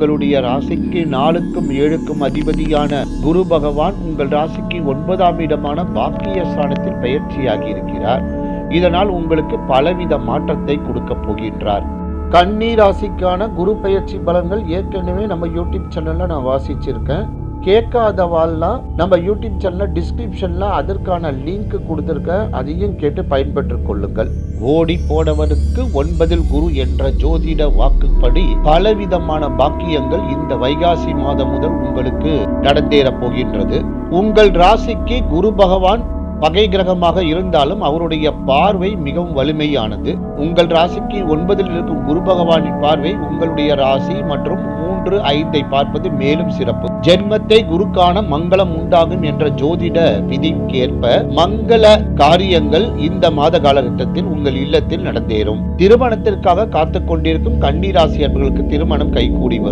உங்களுடைய ராசிக்கு நாலுக்கும் ஏழுக்கும் அதிபதியான குரு பகவான் உங்கள் ராசிக்கு ஒன்பதாம் இடமான பாக்கிய ஸ்தானத்தில் பயிற்சியாகி இருக்கிறார். இதனால் உங்களுக்கு பலவித மாற்றத்தை கொடுக்க போகின்றார். கன்னி ராசிக்கான குரு பயிற்சி பலன்கள் ஏற்கனவே நம்ம யூடியூப் சேனல்ல நான் வாசிச்சிருக்கேன். கேட்காதவாள்லாம் நம்ம யூடியூப் சேனல் டிஸ்கிரிப்ஷன்ல அதற்கான லிங்க் கொடுத்துருக்க அதையும் கேட்டு பயன்பெற்றுக் கொள்ளுங்கள். ஓடி போனவனுக்கு ஒன்பதில் குரு என்ற ஜோதிட வாக்குப்படி பலவிதமான பாக்கியங்கள் இந்த வைகாசி மாதம் முதல் உங்களுக்கு நடந்தேறப் போகின்றது. உங்கள் ராசிக்கு குரு பகவான் பகை கிரகமாக இருந்தாலும் அவருடைய பார்வை மிகவும் வலிமையானது. உங்கள் ராசிக்கு ஒன்பதில் இருக்கும் குரு பகவானின் பார்வை உங்களுடைய ராசி மற்றும் மூன்று ஐந்தை பார்ப்பது மேலும் சிறப்பு. ஜென்மத்தை குருக்கான மங்களம் உண்டாகும் என்ற ஜோதிட விதிக்கேற்ப மங்கள காரியங்கள் இந்த மாத காலகட்டத்தில் உங்கள் இல்லத்தில் நடந்தேறும். திருமணத்திற்காக காத்துக் கொண்டிருக்கும் கன்னி ராசி அன்பர்களுக்கு திருமணம் கைகூடி வரும்.